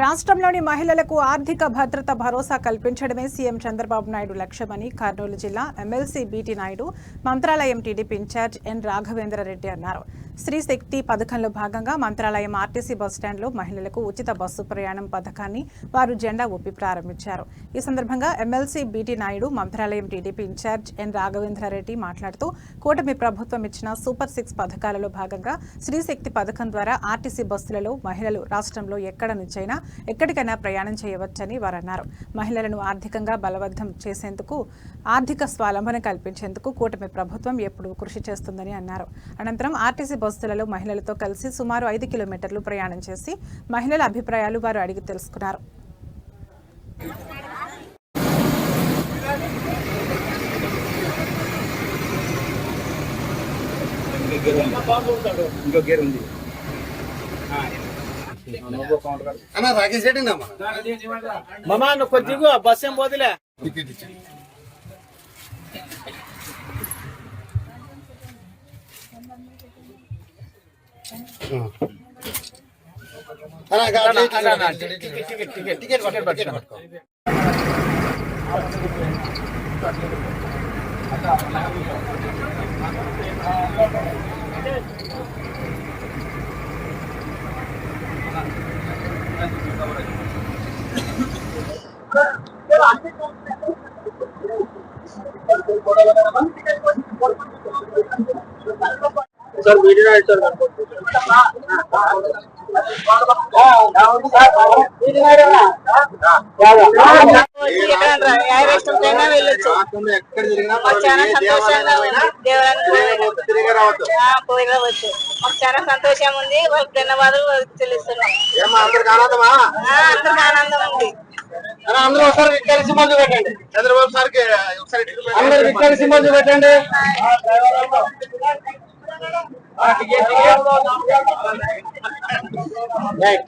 రాష్ట్రంలోని మహిళలకు ఆర్థిక భద్రత భరోసా కల్పించడమే సీఎం చంద్రబాబు నాయుడు లక్ష్యమని కర్నూలు జిల్లా MLC BT Naidu Mantralayam TDP incharge N Raghavendra Reddy అన్నారు. స్త్రీ శక్తి పథకంలో భాగంగా మంత్రాలయం ఆర్టీసీ బస్టాండ్లో మహిళలకు ఉచిత బస్సు ప్రయాణం పథకాన్ని వారు జెండా ఊపి ప్రారంభించారు. ఈ సందర్భంగా MLC BT Naidu Mantralayam TDP incharge N Raghavendra Reddy మాట్లాడుతూ కూటమి ప్రభుత్వం ఇచ్చిన సూపర్ సిక్స్ పథకాలలో భాగంగా స్త్రీ శక్తి పథకం ద్వారా ఆర్టీసీ బస్సులలో మహిళలు రాష్ట్రంలో ఎక్కడ నుంచైనా ఎక్కడికైనా ప్రయాణం చేయవచ్చని వారు అన్నారు మహిళలను ఆర్థికంగా బలవంతం చేసేందుకు ఆర్థిక స్వాలంబన కల్పించేందుకు కూటమి ప్రభుత్వం ఎప్పుడూ కృషి చేస్తుందని అన్నారు. అనంతరం ఆర్టీసీ బస్సులలో మహిళలతో కలిసి సుమారు ఐదు కిలోమీటర్లు ప్రయాణం చేసి మహిళల అభిప్రాయాలు వారు అడిగి తెలుసుకున్నారు. ఇంకో గేర్ ఉంది. ಅಣ್ಣ ರಾಕೇಶ್ ರೆಡ್ಡಿ ನಮ್ಮ ಮಮ ಕೊಜ್ಜಿಗು ಬಸ್ ಎಂಬೋದಿಲ್ಲ ಟಿಕೆಟ್ ಟಿಕೆಟ್ తిరిగి రావద్దు ఆ, పోయి రావచ్చు మాకు చాలా సంతోషం ఉంది. వాళ్ళకి ధన్యవాదాలు తెలుస్తున్నాం. అందరికి ఆనందమా? అందరికి ఆనందం ఉంది. అందరూ ఒకసారి కలిసి మందు పెట్టండి. చంద్రబాబు సార్కి ఒకసారి అందరికి కలిసి మందు పెట్టండి. రైట్.